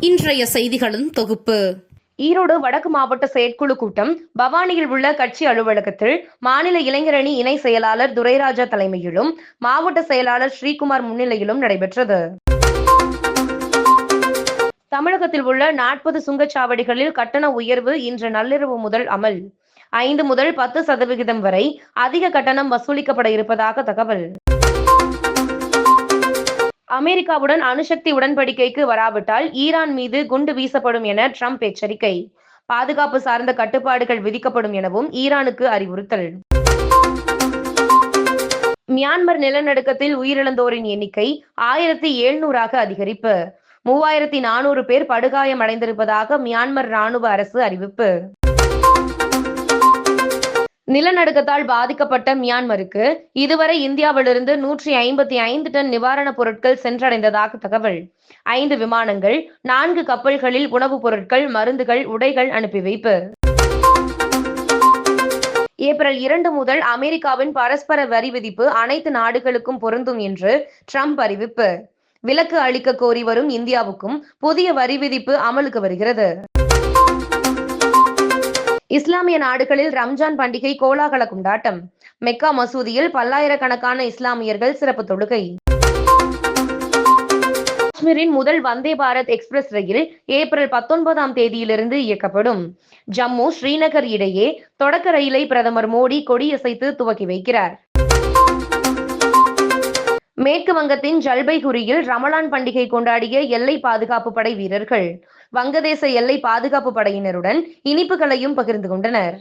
இன்றைய செய்திகளின் தொகுப்பு. ஈரோடு வடக்கு மாவட்ட செயற்குழு கூட்டம் பவானியில் உள்ள கட்சி அலுவலகத்தில் மாநில இளைஞரணி இணை செயலாளர் துரைராஜா தலைமையிலும் மாவட்ட செயலாளர் ஸ்ரீகுமார் முன்னிலையிலும் நடைபெற்றது. தமிழகத்தில் உள்ள நாற்பது சுங்கச்சாவடிகளில் கட்டண உயர்வு இன்று நள்ளிரவு முதல் அமல். ஐந்து முதல் பத்து சதவிகிதம் வரை அதிக கட்டணம் வசூலிக்கப்பட இருப்பதாக தகவல். அமெரிக்காவுடன் அணுசக்தி உடன்படிக்கைக்கு வராவிட்டால் ஈரான் மீது குண்டு வீசப்படும் என ட்ரம்ப் எச்சரிக்கை. பாதுகாப்பு சார்ந்த கட்டுப்பாடுகள் விதிக்கப்படும் எனவும் ஈரானுக்கு அறிவுறுத்தல். மியான்மர் நிலநடுக்கத்தில் உயிரிழந்தோரின் எண்ணிக்கை ஆயிரத்தி எழுநூறாக அதிகரிப்பு. மூவாயிரத்தி நானூறு பேர் படுகாயமடைந்திருப்பதாக மியான்மர் ராணுவ அரசு அறிவிப்பு. நிலநடுக்கத்தால் பாதிக்கப்பட்ட மியான்மருக்கு இதுவரை இந்தியாவிலிருந்து நூற்றி ஐம்பத்தி ஐந்து டன் நிவாரணப் பொருட்கள் சென்றடைந்ததாக தகவல். ஐந்து விமானங்கள் நான்கு கப்பல்களில் உணவுப் பொருட்கள் மருந்துகள் உடைகள் அனுப்பி வைப்பு. ஏப்ரல் இரண்டு முதல் அமெரிக்காவின் பரஸ்பர வரி விதிப்பு அனைத்து நாடுகளுக்கும் பொருந்தும் என்று ட்ரம்ப் அறிவிப்பு. விலக்கு அளிக்க கோரி வரும் இந்தியாவுக்கும் புதிய வரி விதிப்பு அமலுக்கு வருகிறது. இஸ்லாமிய நாடுகளில் ரம்ஜான் பண்டிகை கோலாகல கொண்டாட்டம். மெக்கா மசூதியில் பல்லாயிரக்கணக்கான இஸ்லாமியர்கள் சிறப்பு தொழுகை. காஷ்மீரின் முதல் வந்தே பாரத் எக்ஸ்பிரஸ் ரயில் ஏப்ரல் பத்தொன்பதாம் தேதியிலிருந்து இயக்கப்படும். ஜம்மு ஸ்ரீநகர் இடையே தொடக்க ரயிலை பிரதமர் மோடி கொடியசைத்து துவக்கி வைக்கிறார். மேற்கு வங்கத்தின் ஜல்பைகுரியில் ரமலான் பண்டிகை கொண்டாடிய எல்லை பாதுகாப்பு படை வீரர்கள். வங்கதேச எல்லை பாதுகாப்பு படையினருடன் இனிப்புகளையும் பகிர்ந்து கொண்டனர்.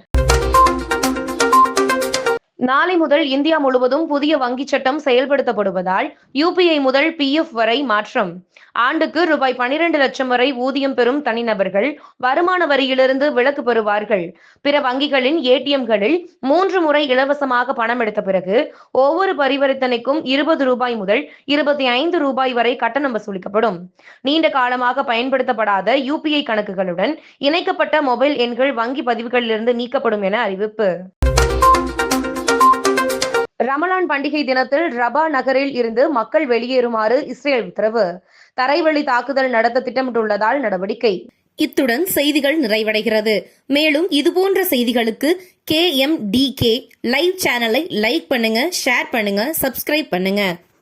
நாளை முதல் இந்தியா முழுவதும் புதிய வங்கிச் சட்டம் செயல்படுத்தப்படுவதால் யூபிஐ முதல் பிஎஃப் வரை மாற்றம். ஆண்டுக்கு ரூபாய் பனிரெண்டு லட்சம் வரை ஊதியம் பெறும் தனிநபர்கள் வருமான வரியிலிருந்து விலக்கு பெறுவார்கள். பிற வங்கிகளின் ஏடிஎம்களில் மூன்று முறை இலவசமாக பணம் எடுத்த பிறகு ஒவ்வொரு பரிவர்த்தனைக்கும் இருபது ரூபாய் முதல் இருபத்தி ஐந்து ரூபாய் வரை கட்டணம் வசூலிக்கப்படும். நீண்ட காலமாக பயன்படுத்தப்படாத யூபிஐ கணக்குகளுடன் இணைக்கப்பட்ட மொபைல் எண்கள் வங்கி பதிவுகளிலிருந்து நீக்கப்படும் என அறிவிப்பு. ரமலான் பண்டிகை தினத்தில் ரபா நகரில் இருந்து மக்கள் வெளியேறுமாறு இஸ்ரேல் உத்தரவு. தரைவழி தாக்குதல் நடத்த திட்டமிட்டுள்ளதால் நடவடிக்கை. இத்துடன் செய்திகள் நிறைவடைகிறது. மேலும் இதுபோன்ற செய்திகளுக்கு K M D K live சேனலை லைக் பண்ணுங்க ஷேர் பண்ணுங்க சப்ஸ்கிரைப் பண்ணுங்க.